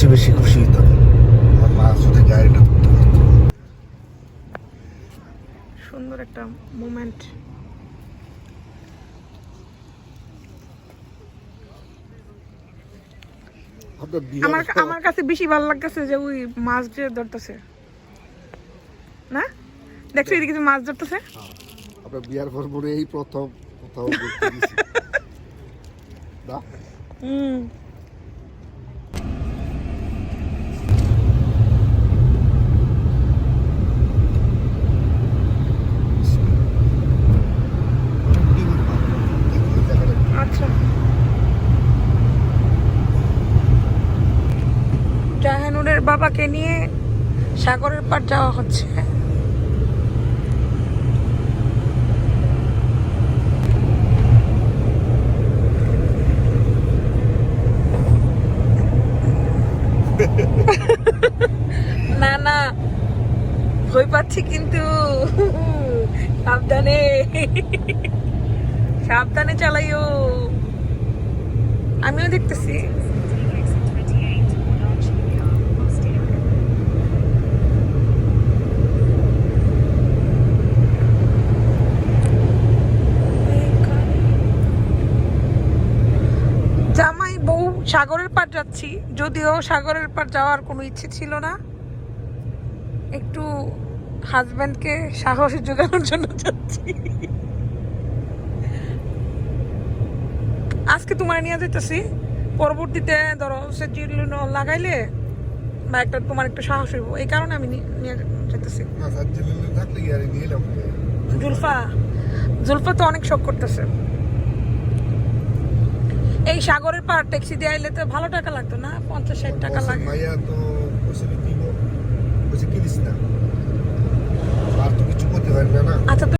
সবচেয়ে বেশি খুশি হইতাম আমার মা যদি গাড়িটা করতে পারতো সুন্দর একটা মোমেন্ট আমার আমার কাছে বেশি ভালো লাগতেছে যে ওই মাছ যে ধরতেছে। না? দেখছ এদিকে যে মাছ ধরতেছে? আপনার বিয়ার পর মনে এই প্রথম কোথাও ঘুরতে গেছি। না? হুম। জাহানুরের নিয়ে সাগরের পার যাওয়া হচ্ছে। না না। ভয় পাচ্ছি কিন্তু। সাবধানে। সাবধানে চালাইও। আমিও দেখতেছি। সাগরের পার যাচ্ছি। যদিও সাগরের পার যাওয়ার কোনো ইচ্ছে ছিল না। একটু হাজব্যান্ডকে সাহস জোগানোর জন্য যাচ্ছি। আজকে তোমার নিয়ে যেতেছি পরবর্তীতে ধরো সে চিরলিন লাগাইলে বা একটা তোমার একটু সাহস হইব। এই কারণে আমি নিয়ে যেতেছি জুলফা জুলফা তো অনেক শখ করতেছে। এই সাগরের পার ট্যাক্সি দিয়ে আইলে তো ভালো টাকা লাগতো না? পঞ্চাশ ষাট টাকা লাগে। ভাইয়া তো কি দিস না আর তো কিছু করতে পারবে না আচ্ছা তো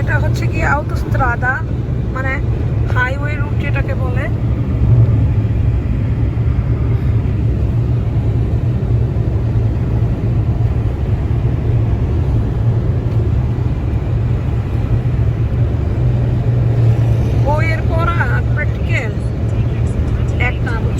এটা হচ্ছে কি আউটোস্ট্রাদা মানে হাইওয়ে রুট যেটাকে বলে বইয়ের পড়া আর প্র্যাকটিক্যাল এক না বুঝছ এদিকে দাগে দিয়ে যেতেছো সাত মিনিট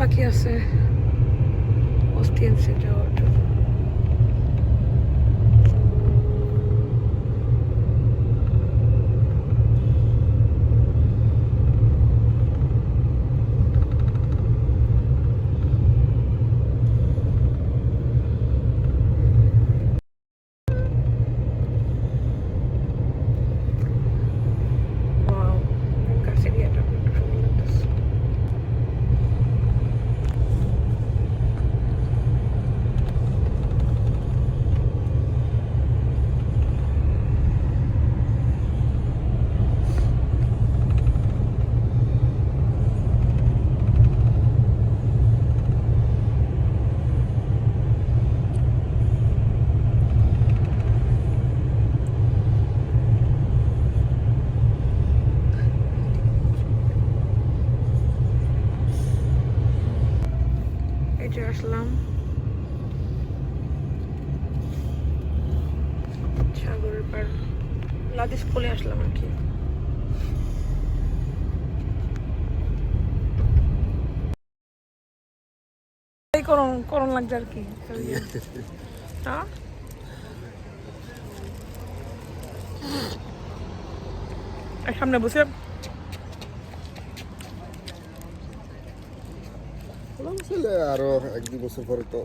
বাকি আছে। অস্টিয়েন্সে যাওয়ার জন্য Wow, Caseríata, সুন্দর লাগতেছে। এই যে আসলাম। সাগরের পার লাদিস কোলে আসলাম কি। লাগছে আর কি। হ্যাঁ? সামনে বসে ছেলে, আরও এক দুই বছর পরে তো।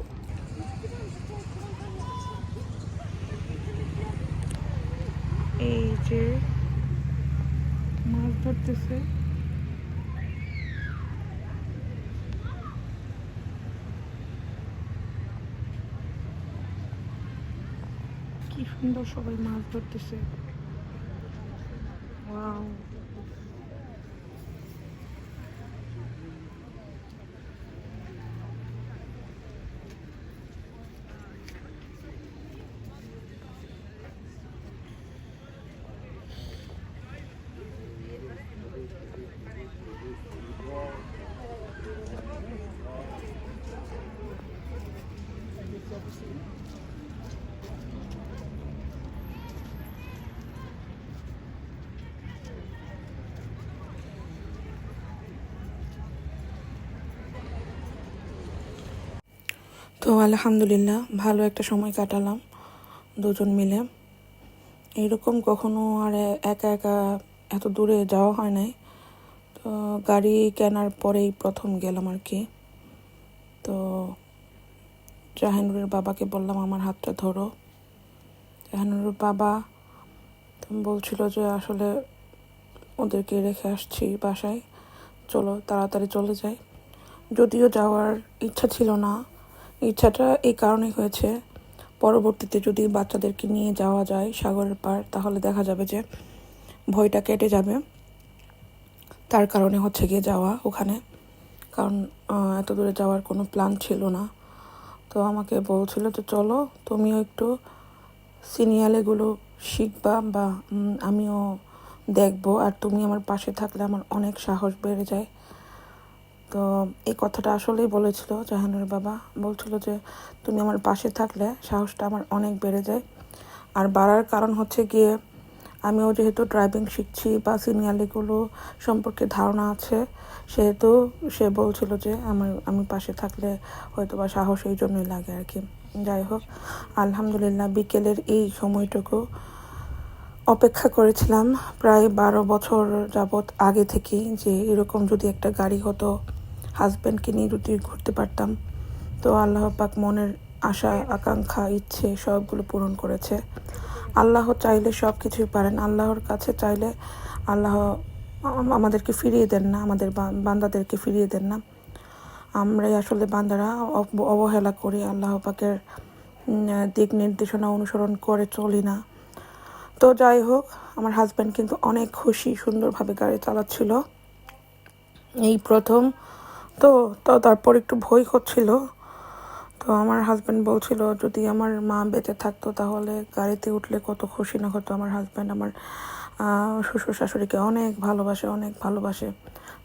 এই যে মাছ ধরতেছে। কি সুন্দর সবাই মাছ ধরতেছে। তো আলহামদুলিল্লাহ, ভালো একটা সময় কাটালাম দুজন মিলে। এরকম কখনো আর একা একা এত দূরে যাওয়া হয় নাই। তো গাড়ি কেনার পরেই প্রথম গেলাম আর কি। তো জাহানুরের বাবাকে বললাম, আমার হাতটা ধরো। জাহানুরের বাবা বলছিল যে, আসলে ওদেরকে রেখে আসছি বাসায়। চলো, তাড়াতাড়ি চলে যাই। যদিও যাওয়ার ইচ্ছা ছিল না। ইচ্ছাটা এই কারণেই হয়েছে, পরবর্তীতে যদি বাচ্চাদেরকে নিয়ে যাওয়া যায় সাগরের পার তাহলে দেখা যাবে যে ভয়টা কেটে যাবে। তার কারণে হচ্ছে গিয়ে যাওয়া ওখানে। কারণ এত দূরে যাওয়ার কোনো প্ল্যান ছিল না। তো আমাকে বলছিল যে, চলো তুমিও একটু সিনিয়ালেগুলো শিখবা বা আমিও দেখব আর তুমি আমার পাশে থাকলে আমার অনেক সাহস বেড়ে যায়। তো এই কথাটা আসলেই বলেছিল জাহানুর বাবা। বলছিল যে, তুমি আমার পাশে থাকলে সাহসটা আমার অনেক বেড়ে যায়। আর বাড়ার কারণ হচ্ছে গিয়ে আমিও যেহেতু ড্রাইভিং শিখছি বা সিনিয়ালিগুলো সম্পর্কে ধারণা আছে, সেহেতু সে বলছিল যে আমার আমি পাশে থাকলে হয়তো বা সাহস এই জন্যই লাগে আর কি। যাই হোক, আলহামদুলিল্লাহ বিকেলের এই সময়টুকু অপেক্ষা করেছিলাম। প্রায় বারো বছর যাবৎ আগে থেকেই যে এরকম যদি একটা গাড়ি হতো হাজব্যান্ডকে নিয়ে যদি ঘুরতে পারতাম, তো আল্লাহ পাক মনের আশা, আকাঙ্ক্ষা, ইচ্ছে সবগুলো পূরণ করেছে। আল্লাহ চাইলে সব কিছুই পারেন। আল্লাহর কাছে চাইলে আল্লাহ আমাদেরকে ফিরিয়ে দেন না, আমাদের বান্দাদেরকে ফিরিয়ে দেন না। আমরাই আসলে বান্দারা অব- অবহেলা করি, আল্লাহ পাকের দিক নির্দেশনা অনুসরণ করে চলি না। তো যাই হোক, আমার হাজব্যান্ড কিন্তু অনেক খুশি, সুন্দরভাবে গাড়ি চালাচ্ছিল। এই প্রথম, তো তো তারপর একটু ভয় হচ্ছিল। তো আমার হাজব্যান্ড বলছিল, যদি আমার মা বেঁচে থাকতো তাহলে গাড়িতে উঠলে কত খুশি না হতো আমার হাজব্যান্ড আমার শ্বশুর শাশুড়িকে অনেক ভালোবাসে অনেক ভালোবাসে।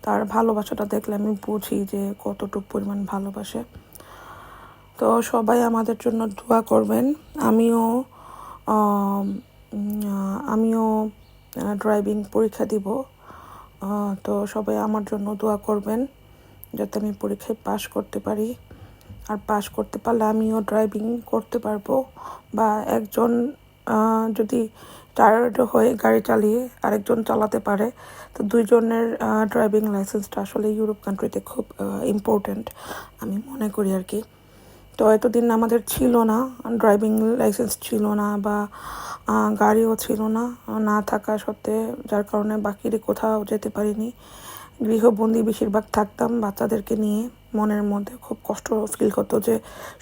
তার ভালোবাসাটা দেখলে আমি বুঝি যে কতটুকু পরিমাণ ভালোবাসে। তো সবাই আমাদের জন্য দোয়া করবেন। আমিও আমিও ড্রাইভিং পরীক্ষা দিব। তো সবাই আমার জন্য দোয়া করবেন, যাতে আমি পরীক্ষায় পাশ করতে পারি। আর পাশ করতে পারলে আমিও ড্রাইভিং করতে পারব। বা একজন যদি টায়ার্ড হয়ে গাড়ি চালিয়ে আরেকজন চালাতে পারে, তো দুইজনের ড্রাইভিং লাইসেন্সটা আসলে ইউরোপ কান্ট্রিতে খুব ইম্পর্ট্যান্ট আমি মনে করি আর কি। তো এতদিন আমাদের ছিল না ড্রাইভিং লাইসেন্স ছিল না বা গাড়িও ছিল না না থাকা সত্ত্বে যার কারণে বাকিরে কোথাও যেতে পারিনি। গৃহবন্দী বেশিরভাগ থাকতাম বাচ্চাদেরকে নিয়ে। মনের মধ্যে খুব কষ্ট ফিল হতো যে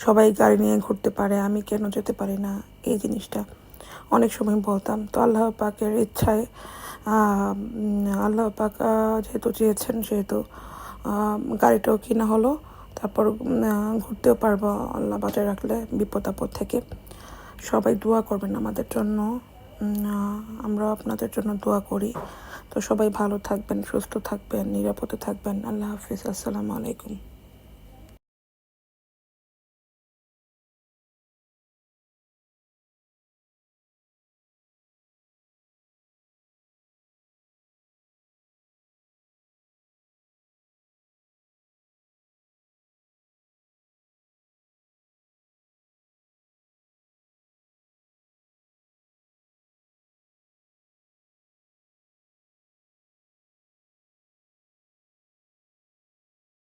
সবাই গাড়ি নিয়ে ঘুরতে পারে, আমি কেন যেতে পারি না? এই জিনিসটা অনেক সময় বলতাম। তো আল্লাহ পাকের ইচ্ছায় আল্লাহ পাক যেহেতু চেয়েছেন, সেহেতু গাড়িটাও কিনা হলো। তারপর ঘুরতেও পারব। আল্লাহ বাজায় রাখলে বিপদ আপদ থেকে। সবাই দোয়া করবেন আমাদের জন্য। আমরা আপনাদের জন্য দোয়া করি। তো সবাই ভালো থাকবেন, সুস্থ থাকবেন, নিরাপদে থাকবেন। আল্লাহ হাফিজ, আসসালামু আলাইকুম।